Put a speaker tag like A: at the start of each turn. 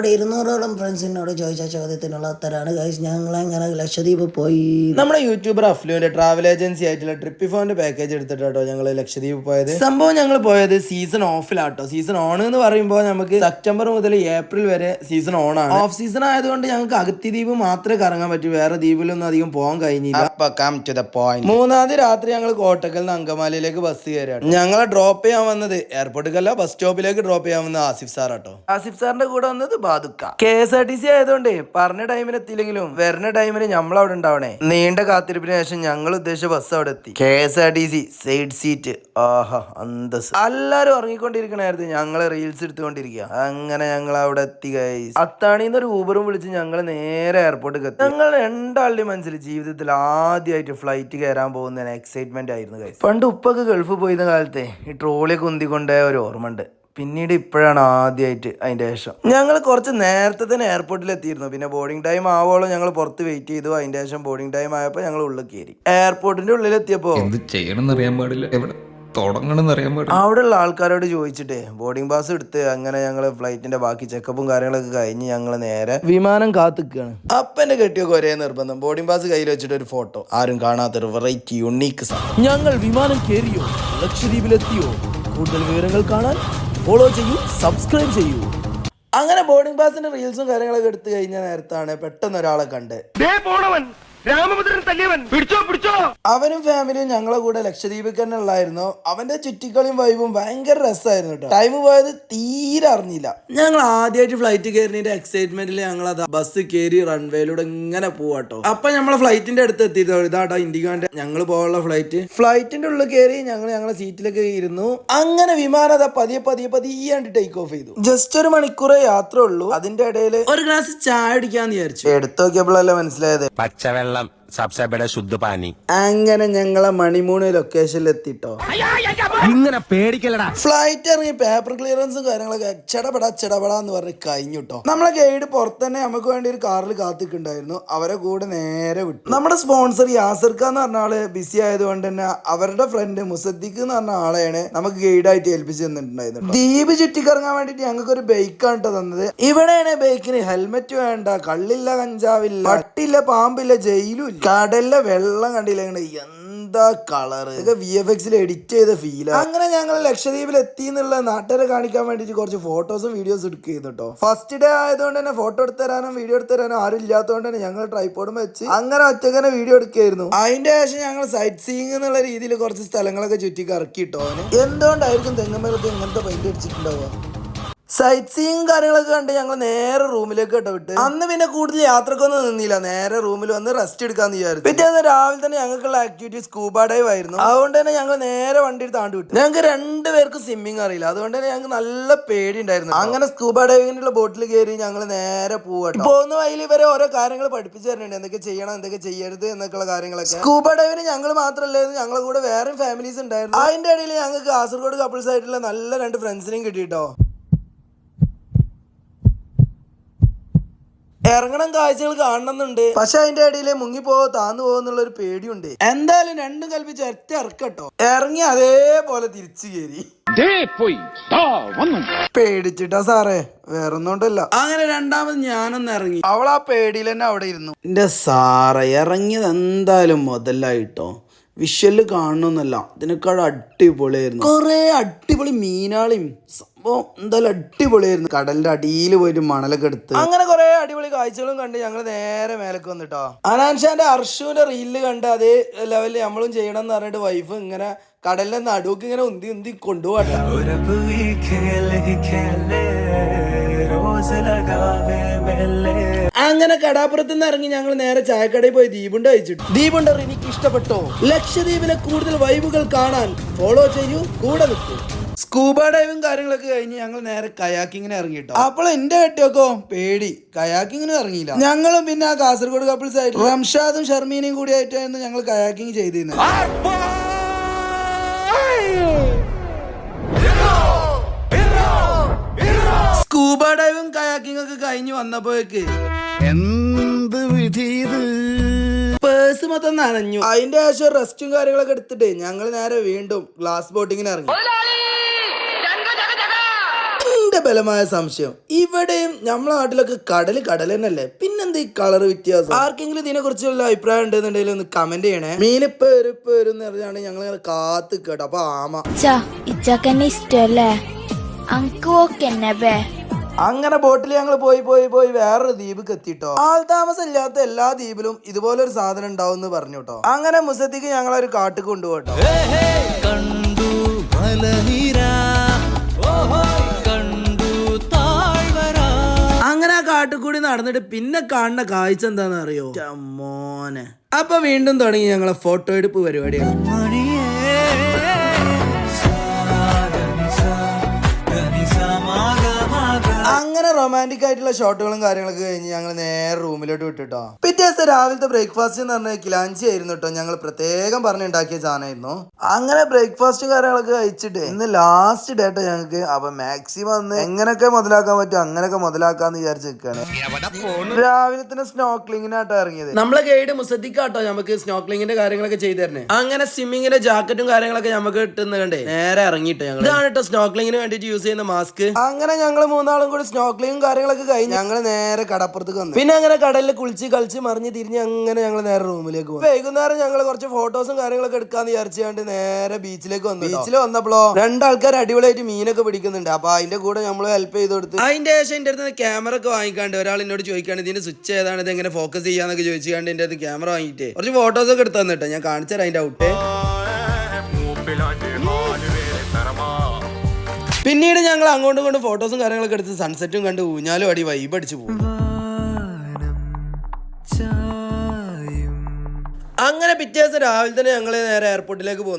A: അവിടെ ഇരുന്നൂറോളം ഫ്രണ്ട്സിനോട് ചോദിച്ച ചോദ്യത്തിനുള്ള ഉത്തരാണ്. ഗൈസ് ഞങ്ങൾ എങ്ങനെ ലക്ഷദ്വീപ് പോയി?
B: നമ്മുടെ യൂട്യൂബർ അഫ്ലുവിന്റെ ട്രാവൽ ഏജൻസി ആയിട്ടുള്ള ട്രിപ്പി ട്രിപ്പിഫോന്റെ പാക്കേജ് എടുത്തിട്ടോ ഞങ്ങൾ ലക്ഷദ്വീപ് പോയത്. സംഭവം ഞങ്ങൾ പോയത് സീസൺ ഓഫിലാട്ടോ സീസൺ ഓൺ എന്ന് പറയുമ്പോൾ നമുക്ക് സെപ്റ്റംബർ മുതൽ ഏപ്രിൽ വരെ സീസൺ ഓൺ ആണ്. ഓഫ് സീസൺ ആയതുകൊണ്ട് ഞങ്ങൾക്ക് അഗത്തി ദ്വീപ് മാത്രമേ കറങ്ങാൻ പറ്റൂ. വേറെ ദ്വീപിലൊന്നും അധികം പോകാൻ കഴിഞ്ഞില്ല. മൂന്നാമത് രാത്രി ഞങ്ങൾ കോട്ടക്കൽ നിന്ന് അങ്കമാലിയിലേക്ക് ബസ് കയറിയാണ് ഞങ്ങളെ ഡ്രോപ്പ് ചെയ്യാൻ വന്നത് എയർപോർട്ടിലല്ല ബസ് സ്റ്റോപ്പിലേക്ക് ഡ്രോപ്പ് ചെയ്യാൻ വന്നത് ആസിഫ് സാർ ആട്ടോ. ആസിഫ് സാറിന്റെ കൂടെ വന്നത് Badukka K S R T C ആയതുകൊണ്ട് പറഞ്ഞ ടൈമിന് എത്തിയില്ലെങ്കിലും വരുന്ന ടൈമിന് നമ്മൾ അവിടെ ഉണ്ടാവണേ. നീണ്ട കാത്തിരിപ്പിന് ശേഷം ഞങ്ങൾ ഉദ്ദേശിച്ച ബസ് അവിടെ എത്തി. K S R T C side seat ആഹാ അന്തസ് എല്ലാരും ഉറങ്ങിക്കൊണ്ടിരിക്കണായിരുന്നു. ഞങ്ങൾ റീൽസ് എടുത്തുകൊണ്ടിരിക്കുക അങ്ങനെ ഞങ്ങൾ അവിടെ എത്തി കൈ അത്താണിന്ന് ഒരു ഊബറും വിളിച്ച് ഞങ്ങൾ നേരെ എയർപോർട്ടിൽ എത്തി. ഞങ്ങൾ രണ്ടാളുടെ മനസ്സിൽ ജീവിതത്തിൽ ആദ്യമായിട്ട് ഫ്ലൈറ്റ് കയറാൻ പോകുന്നതിന് എക്സൈറ്റ്മെന്റ് ആയിരുന്നു കൈ പണ്ട് ഉപ്പൊക്കെ ഗൾഫ് പോയിരുന്ന കാലത്തെ ഈ ട്രോളിയൊക്കെ ഉന്തിക്കൊണ്ടേ ഒരു ഓർമ്മ ഉണ്ട്. പിന്നീട് ഇപ്പോഴാണ് ആദ്യമായിട്ട് അതിന്റെ ശേഷം. ഞങ്ങൾ കുറച്ച് നേരത്തെ തന്നെ എയർപോർട്ടിൽ എത്തിയിരുന്നു പിന്നെ ബോർഡിംഗ് ടൈം ആവോളം ഞങ്ങൾ പുറത്ത് വെയിറ്റ് ചെയ്തു. അതിന്റെ ശേഷം ബോർഡിംഗ് ടൈം ആയപ്പോൾ ഞങ്ങൾ ഉള്ളിൽ കയറി. എയർപോർട്ടിന്റെ ഉള്ളിൽ എത്തിയപ്പോൾ
C: എന്ത് ചെയ്യണമെന്ന് അറിയാൻ പാടില്ല. എവിടെ തുടങ്ങണമെന്ന് അറിയാൻ പാടില്ല.
B: അവിടെയുള്ള ആൾക്കാരോട് ചോദിച്ചിട്ടേ ബോർഡിംഗ് പാസ് എടുത്ത് അങ്ങനെ ഞങ്ങൾ ഫ്ലൈറ്റിന്റെ ബാക്കി ചെക്കപ്പും കാര്യങ്ങളൊക്കെ കഴിഞ്ഞ് ഞങ്ങൾ നേരെ വിമാനം കാത്തുക്കാണ് അപ്പന്റെ കെട്ടിയൊക്കെ ഒരേ നിർബന്ധം. ബോർഡിംഗ് പാസ് കയ്യിൽ വെച്ചിട്ട് ഒരു ഫോട്ടോ ആരും കാണാത്ത ഒരു വെറൈറ്റി യുണീക്ക് ഞങ്ങൾ വിമാനം കയറിയോ? ലക്ഷദ്വീപിലെത്തിയോ? കൂടുതൽ വിവരങ്ങൾ കാണാൻ ഫോളോ ചെയ്യൂ സബ്സ്ക്രൈബ് ചെയ്യൂ. അങ്ങനെ ബോർഡിംഗ് പാസിന്റെ റീൽസും കാര്യങ്ങളൊക്കെ എടുത്തു കഴിഞ്ഞ നേരത്താണ് പെട്ടെന്ന് ഒരാളെ കണ്ട്
D: രാമഭദ്രൻ തല്ലിയവൻ. പിടിച്ചോ പിടിച്ചോ.
B: അവനും ഫാമിലിയും ഞങ്ങളെ കൂടെ ലക്ഷദ്വീപിൽ തന്നെ ഉള്ളായിരുന്നു. അവന്റെ ചുറ്റിക്കളിയും വൈബും ഭയങ്കര രസമായിരുന്നു കേട്ടോ. ടൈം പോയത് തീരെ അറിഞ്ഞില്ല. ഞങ്ങൾ ആദ്യമായിട്ട് ഫ്ലൈറ്റ് കയറിന്റെ എക്സൈറ്റ്മെന്റിൽ ഞങ്ങൾ അതാ ബസ് കയറി റൺവേയിലൂടെ ഇങ്ങനെ പോവാട്ടോ അപ്പൊ നമ്മളെ ഫ്ലൈറ്റിന്റെ അടുത്ത് എത്തിയിട്ടോ ഇതാട്ടോ ഇൻഡിഗോന്റെ ഞങ്ങൾ പോകാനുള്ള ഫ്ലൈറ്റ് ഫ്ലൈറ്റിന്റെ ഉള്ളിൽ കയറി ഞങ്ങൾ ഞങ്ങളെ സീറ്റിലൊക്കെ ഇരുന്നു. അങ്ങനെ വിമാനം അതാ പതിയെ പതിയെ പതിയെ ടേക്ക് ഓഫ് ചെയ്തു. ജസ്റ്റ് ഒരു മണിക്കൂറേ യാത്ര ഉള്ളൂ. അതിന്റെ ഇടയിൽ ഒരു ഗ്ലാസ് ചായ അടിക്കാന്ന് വിചാരിച്ചു. എടുത്തു നോക്കിയപ്പോഴല്ലേ മനസ്സിലായത്.
D: പച്ചവെള്ളം கொள்ளலாம் സബ്സബയുടെ ശുദ്ധ പാനി
B: അങ്ങനെ ഞങ്ങളെ മണിമൂണ് ലൊക്കേഷനിൽ എത്തിട്ടോ
D: ഇങ്ങനെ പേടിക്കലടാ
B: ഫ്ലൈറ്റ് ഇറങ്ങി പേപ്പർ ക്ലിയറൻസും കാര്യങ്ങളൊക്കെ. ചെടപെടാ ചെടപെടാ എന്ന് പറഞ്ഞ് കഴിഞ്ഞുട്ടോ. നമ്മളെ ഗൈഡ് പുറത്ത് തന്നെ നമുക്ക് വേണ്ടി ഒരു കാറിൽ കാത്തിക്കുണ്ടായിരുന്നു അവരെ കൂടെ നേരെ വിട്ടു. നമ്മുടെ സ്പോൺസർ യാസർക്ക എന്ന് പറഞ്ഞ ആൾ ബിസി ആയതുകൊണ്ട് തന്നെ അവരുടെ ഫ്രണ്ട് മുസദ്ദിഖ് എന്ന് പറഞ്ഞ ആളെയാണ് നമുക്ക് ഗൈഡായിട്ട് ഏൽപ്പിച്ച് തന്നിട്ടുണ്ടായിരുന്നു ദ്വീപ് ചുറ്റിക്കറങ്ങാൻ വേണ്ടിട്ട് ഞങ്ങൾക്ക് ഒരു ബൈക്കാണ് കേട്ടോ തന്നത്. ഇവിടെയാണ് ബൈക്കിന് ഹെൽമെറ്റ് വേണ്ട കള്ളില്ല കഞ്ചാവില്ല പട്ടില്ല പാമ്പില്ല ജയിലും ഇല്ല കടലിലെ വെള്ളം കണ്ടില്ല അങ്ങനെ എന്താ കളറ് വി എഫ് എക്സിൽ എഡിറ്റ് ചെയ്ത ഫീലാണ് അങ്ങനെ ഞങ്ങൾ ലക്ഷദ്വീപിൽ എത്തി എന്നുള്ള നാട്ടുകാരെ കാണിക്കാൻ വേണ്ടിട്ട് കുറച്ച് ഫോട്ടോസും വീഡിയോസും എടുക്കുകയും കേട്ടോ. ഫസ്റ്റ് ഡേ ആയതുകൊണ്ട് തന്നെ ഫോട്ടോ എടുത്തു തരാനും വീഡിയോ എടുത്തു തരാനും ആരും ഇല്ലാത്തതുകൊണ്ട് തന്നെ ഞങ്ങൾ ട്രൈപ്പോഡും വെച്ച് അങ്ങനെ ഒറ്റക്കനെ വീഡിയോ എടുക്കുകയായിരുന്നു. അതിന്റെ ശേഷം ഞങ്ങൾ സൈറ്റ് സീയിങ് എന്നുള്ള രീതിയിൽ കുറച്ച് സ്ഥലങ്ങളൊക്കെ ചുറ്റി കറക്കിട്ടോ അവന്. എന്തുകൊണ്ടായിരിക്കും തെങ്ങമേലത്ത് ഇങ്ങനത്തെ പെയിന്റ് അടിച്ചിട്ടുണ്ടാവുക? സൈറ്റ് സീയും കാര്യങ്ങളൊക്കെ കണ്ട് ഞങ്ങൾ നേരെ റൂമിലേക്ക് കേട്ടോ വിട്ട്. അന്ന് പിന്നെ കൂടുതൽ യാത്രക്കൊന്നും നിന്നില്ല. നേരെ റൂമിൽ വന്ന് റെസ്റ്റ് എടുക്കാന്ന് വിചാരിച്ചു. പിറ്റേന്ന് രാവിലെ തന്നെ ഞങ്ങൾക്കുള്ള ആക്ടിവിറ്റി സ്കൂബ ഡൈവ് ആയിരുന്നു. അതുകൊണ്ട് തന്നെ ഞങ്ങൾ നേരെ വണ്ടി താണ്ടി വിട്ടു. ഞങ്ങൾക്ക് രണ്ടുപേർക്ക് സ്വിമ്മിങ് അറിയില്ല. അതുകൊണ്ട് തന്നെ ഞങ്ങൾക്ക് നല്ല പേടി ഉണ്ടായിരുന്നു. അങ്ങനെ സ്കൂബ ഡൈവിങ്ങിനുള്ള ബോട്ടിൽ കയറി ഞങ്ങൾ നേരെ പോവാട്ടോ. പോകുന്ന വഴിയിൽ ഇവരെ ഓരോ കാര്യങ്ങൾ പഠിപ്പിച്ചു തരുന്നുണ്ട്. എന്തൊക്കെ ചെയ്യണം എന്തൊക്കെ ചെയ്യരുത് എന്നൊക്കെയുള്ള കാര്യങ്ങളൊക്കെ. സ്കൂബ ഡൈവിന് ഞങ്ങൾ മാത്രമല്ലായിരുന്നു ഞങ്ങളുടെ കൂടെ വേറെ ഫാമിലീസ് ഉണ്ടായിരുന്നു. അതിന്റെ ഇടയിൽ ഞങ്ങൾക്ക് കാസർഗോഡ് കപ്പിൾസ് ആയിട്ടുള്ള നല്ല രണ്ട് ഫ്രണ്ട്സിനെയും കിട്ടിയിട്ടോ ഇറങ്ങണം കാഴ്ചകൾ കാണണമെന്നുണ്ട്. പക്ഷെ അതിന്റെ ഇടയിൽ മുങ്ങിപ്പോവോ താന്നു പോകുന്നുള്ള ഒരു പേടിയുണ്ട്. എന്തായാലും രണ്ടും കൽപ്പിച്ച് ഒറ്റ ഇറക്കട്ടോ. ഇറങ്ങി അതേപോലെ തിരിച്ചു കയറി പേടിച്ചിട്ടാ സാറേ. വേറൊന്നുണ്ടല്ല അങ്ങനെ രണ്ടാമത് ഞാനൊന്ന് ഇറങ്ങി. അവൾ ആ പേടിയിൽ തന്നെ അവിടെ ഇരുന്നു. എന്റെ സാറേ ഇറങ്ങിയത് എന്തായാലും മുതലായിട്ടോ. വിഷ്വൽ കാണണമെന്നല്ല. ഇതിനേക്കാൾ അടിപൊളിയായിരുന്നു. കുറെ അടിപൊളി മീനാളിയും. സംഭവം എന്തായാലും അടിപൊളിയായിരുന്നു. കടലിന്റെ അടിയിൽ പോയിട്ട് മണലൊക്കെ എടുത്ത് അങ്ങനെ കുറെ അടിപൊളി കാഴ്ചകളും കണ്ട് ഞങ്ങൾ നേരെ മേലേക്ക് വന്നിട്ടോ. അനാൻഷാന്റെ അർഷുവിന്റെ റീലിൽ കണ്ട് അതേ ലെവലിൽ നമ്മളും ചെയ്യണം എന്ന് പറഞ്ഞിട്ട് വൈഫ് ഇങ്ങനെ കടലിന്റെ നടുവൊക്കെ ഇങ്ങനെ ഉന്തി ഉന്തി കൊണ്ടുപോകട്ടെ. അങ്ങനെ കടാപ്പുറത്ത് നിന്ന് ഇറങ്ങി ഞങ്ങൾ നേരെ ചായക്കടയിൽ പോയി ദീപുണ്ട് അയച്ചിട്ടു ദീപുണ്ടർ എനിക്ക് ഇഷ്ടപ്പെട്ടോ? ലക്ഷദ്വീപിലെ കൂടുതൽ വൈബുകൾ കാണാൻ ഫോളോ ചെയ്യൂ കൂടെ നിൽക്കൂ. സ്കൂബ ഡൈവും കാര്യങ്ങളൊക്കെ കഴിഞ്ഞ് ഞങ്ങൾ നേരെ കയാക്കിങ്ങിന് ഇറങ്ങിയിട്ടോ അപ്പോൾ എന്റെ കെട്ടിയൊക്കെ? പേടി. കയാക്കിങ്ങിന് ഇറങ്ങിയില്ല. ഞങ്ങളും പിന്നെ ആ കാസർഗോഡ് കപ്പിൾസ് ആയിട്ട് റംഷാദും ഷർമീനയും കൂടി ആയിട്ടായിരുന്നു ഞങ്ങൾ കയാക്കിങ് ചെയ്തിരുന്നത്. സ്കൂബ ഡൈവും കയാക്കിംഗ് ഒക്കെ കഴിഞ്ഞ് വന്നപ്പോഴേക്ക്.
D: എന്ത് വിധി ഇത്?
B: പേഴ്സ് മൊത്തം നനഞ്ഞു. അതിന്റെ ശേഷം റെസ്റ്റും കാര്യങ്ങളൊക്കെ എടുത്തിട്ട് ഞങ്ങൾ നേരെ വീണ്ടും ഗ്ലാസ് ബോട്ടിങ്ങിന് ഇറങ്ങി. എന്റെ ബലമായ സംശയം ഇവിടെയും നമ്മളെ നാട്ടിലൊക്കെ കടൽ കടൽ തന്നെയല്ലേ? പിന്നെന്താ ഈ കളർ വ്യത്യാസം? ആർക്കെങ്കിലും ഇതിനെ കുറിച്ചുള്ള അഭിപ്രായം ഉണ്ടെന്നുണ്ടെങ്കിൽ ഒന്ന് കമന്റ് ചെയ്യണേ. മീനിപ്പ് വരും ഇപ്പൊ വരും എന്ന് പറഞ്ഞാണ് ഞങ്ങൾ ഇങ്ങനെ കാത്ത് കേട്ടോ. അപ്പൊ ആമ.
E: ഇച്ചാക്കന്നെ ഇഷ്ടല്ലേ? അങ്ക് ഓക്കെന്നെ ബേ.
B: അങ്ങനെ ബോട്ടിൽ ഞങ്ങൾ പോയി പോയി പോയി വേറൊരു ദ്വീപ് എത്തിട്ടോ. ആൾ താമസം ഇല്ലാത്ത എല്ലാ ദ്വീപിലും ഇതുപോലെ ഒരു സാധനം ഉണ്ടാവും എന്ന് പറഞ്ഞു കേട്ടോ. അങ്ങനെ മുസദ്ദിക്ക് ഞങ്ങളൊരു കാട്ടിൽ കൊണ്ടുപോട്ടോ
F: കണ്ടു
B: അങ്ങനെ ആ കാട്ടിൽ കൂടി നടന്നിട്ട് പിന്നെ കാണുന്ന കാഴ്ച എന്താന്ന് അറിയോ മോനെ. അപ്പൊ വീണ്ടും തുടങ്ങി ഞങ്ങളെ ഫോട്ടോ എടുപ്പ് പരിപാടികൾ അങ്ങനെ റൊമാന്റിക് ആയിട്ടുള്ള ഷോട്ടുകളും കാര്യങ്ങളൊക്കെ കഴിഞ്ഞ് ഞങ്ങൾ നേരെ റൂമിലോട്ട് വിട്ടിട്ടോ. പിറ്റേ ദിവസം രാവിലത്തെ ബ്രേക്ക്ഫാസ്റ്റ് എന്ന് പറഞ്ഞാൽ കിലാഞ്ചി ആയിരുന്നു കേട്ടോ ഞങ്ങൾ പ്രത്യേകം പറഞ്ഞുണ്ടാക്കിയ സാധനമായിരുന്നു. അങ്ങനെ ബ്രേക്ക്ഫാസ്റ്റ് കാര്യങ്ങളൊക്കെ കഴിച്ചിട്ട് ഇന്ന് ലാസ്റ്റ് ഡേറ്റ ഞങ്ങൾക്ക് അപ്പൊ മാക്സിമം അന്ന് എങ്ങനെയൊക്കെ മുതലാക്കാൻ പറ്റും അങ്ങനെയൊക്കെ മുതലാക്കാന്ന് വിചാരിച്ച് നിൽക്കുകയാണ് രാവിലത്തെ തന്നെ സ്നോക്ലിങ്ങിനാട്ടോ ഇറങ്ങിയത്. നമ്മളെ ഗൈഡ് മുസദ്ദിക്കാട്ടോ നമുക്ക് സ്നോക്ലിങ്ങിന്റെ കാര്യങ്ങളൊക്കെ ചെയ്തു തരണേ. അങ്ങനെ സ്വിമ്മിങ്ങിന്റെ ജാക്കറ്റും കാര്യങ്ങളൊക്കെ നമുക്ക് കിട്ടുന്നുണ്ട് നേരെ ഇറങ്ങിയിട്ട് ഞങ്ങൾ ഇതാണ് കേട്ടോ സ്നോക്ലിങ്ങിന് വേണ്ടിട്ട് യൂസ് ചെയ്യുന്ന മാസ്ക് അങ്ങനെ ഞങ്ങൾ മൂന്നാളും കൂടി സ്നോക്ലിങ്ങും കാര്യങ്ങളൊക്കെ കഴിഞ്ഞ് ഞങ്ങൾ നേരെ കടപ്പുറത്തേക്ക് വന്നു. പിന്നെ അങ്ങനെ കടലിൽ കുളിച്ച് കളിച്ച് മറിഞ്ഞ് തിരിഞ്ഞ് അങ്ങനെ ഞങ്ങൾ നേരെ റൂമിലേക്ക് പോകും വൈകുന്നേരം ഞങ്ങൾ കുറച്ച് ഫോട്ടോസും കാര്യങ്ങളൊക്കെ എടുക്കാന്ന് വിചാരിച്ചുകൊണ്ട് നേരെ ബീച്ചിലേക്ക് വന്നു ബീച്ചിൽ വന്നപ്പോഴോ രണ്ടാൾക്കാർ അടിപൊളിയായിട്ട് മീനൊക്കെ പിടിക്കുന്നുണ്ട്. അപ്പൊ അതിന്റെ കൂടെ നമ്മൾ ഹെൽപ്പ് ചെയ്ത് കൊടുത്ത് അതിന്റെ ശേഷം എന്റെ അടുത്ത് ക്യാമറ ഒക്കെ വാങ്ങിക്കാണ്ട് ഒരാൾ എന്നോട് ചോദിക്കാണ്ട് ഇതിന്റെ സ്വിച്ച് ഏതാണ്? ഇത് എങ്ങനെ ഫോക്കസ് ചെയ്യാന്നൊക്കെ ചോദിച്ചാണ്ട് എന്റെ അടുത്ത് ക്യാമറ വാങ്ങിയിട്ട് കുറച്ച് ഫോട്ടോസ് ഒക്കെ എടുത്തു തന്നിട്ടോ ഞാൻ കാണിച്ചു തരാം അതിന്റെ ഔട്ട്. പിന്നീട് ഞങ്ങൾ അങ്ങോട്ടും ഇങ്ങോട്ടും ഫോട്ടോസും കാര്യങ്ങളൊക്കെ എടുത്ത് സൺസെറ്റും കണ്ട് ഊഞ്ഞാലും അടി വൈബ് അടിച്ചു പോകും. അങ്ങനെ പിറ്റേ ദിവസം രാവിലെ തന്നെ ഞങ്ങൾ നേരെ എയർപോർട്ടിലേക്ക് പോകുന്നു.